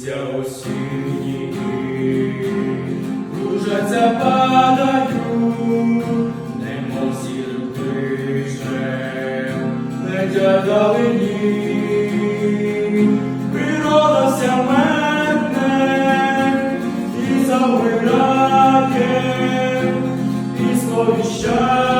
Листя осінні, кружаться, падають, немов сірим тижнем, летять далині, природа вся метне і завмирає, і сповіщає.